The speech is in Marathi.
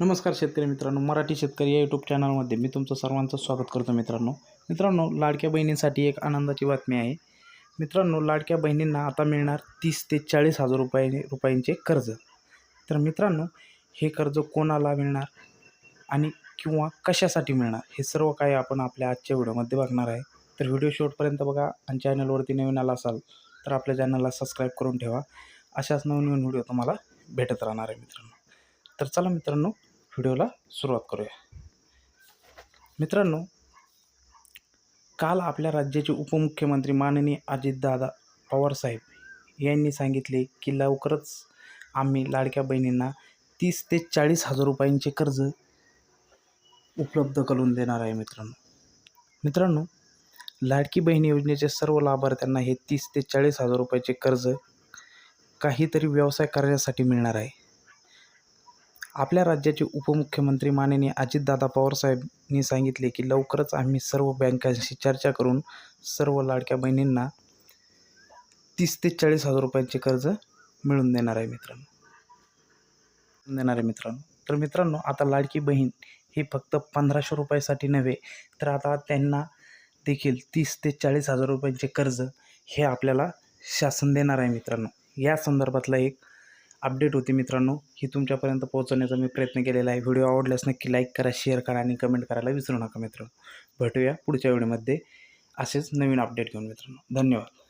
नमस्कार शेतकरी मित्रांनो मराठी शेतकरी या यूट्यूब चॅनलमध्ये मी तुमचं सर्वांचं स्वागत करतो मित्रांनो. मित्रांनो लाडक्या बहिणींसाठी एक आनंदाची बातमी आहे. मित्रांनो लाडक्या बहिणींना आता मिळणार तीस ते चाळीस हजार रुपये रुपयांचे कर्ज. तर मित्रांनो हे कर्ज कोणाला मिळणार आणि किंवा कशासाठी मिळणार हे सर्व काही आपण आपल्या आजच्या व्हिडिओमध्ये बघणार आहे. तर व्हिडिओ शेवटपर्यंत बघा आणि चॅनलवरती नवीन आला असाल तर आपल्या चॅनलला सबस्क्राईब करून ठेवा. अशाच नवीन नवीन व्हिडिओ तुम्हाला भेटत राहणार आहे मित्रांनो. तर चला मित्रांनो व्हिडिओला सुरुवात करूया. मित्रांनो काल आपल्या राज्याचे उपमुख्यमंत्री माननीय अजितदादा पवारसाहेब यांनी सांगितले की लवकरच आम्ही लाडक्या बहिणींना तीस ते चाळीस हजार रुपयांचे कर्ज उपलब्ध करून देणार आहे मित्रांनो. मित्रांनो लाडकी बहीण योजनेचे सर्व लाभार्थ्यांना हे तीस ते चाळीस हजार रुपयाचे कर्ज काहीतरी व्यवसाय करण्यासाठी मिळणार आहे. आपल्या राज्याचे उपमुख्यमंत्री माननीय अजितदादा पवारसाहेबांनी सांगितले की लवकरच आम्ही सर्व बँकांशी चर्चा करून सर्व लाडक्या बहिणींना तीस ते चाळीस हजार रुपयांचे कर्ज मिळून देणार आहे मित्रांनो. देणार आहे मित्रांनो. तर मित्रांनो आता लाडकी बहीण ही फक्त पंधराशे रुपयासाठी नव्हे तर आता त्यांना देखील तीस ते चाळीस हजार रुपयांचे कर्ज हे आपल्याला शासन देणार आहे मित्रांनो. या संदर्भातला एक अपडेट होती मित्रांनो ही तुमच्यापर्यंत पोहोचवण्याचा मी प्रयत्न केलेला आहे. व्हिडिओ आवडल्यास नक्की लाईक करा शेअर करा आणि कमेंट करायला विसरू नका मित्रांनो. भेटूया पुढच्या व्हिडिओमध्ये असेच नवीन अपडेट घेऊन मित्रांनो. धन्यवाद.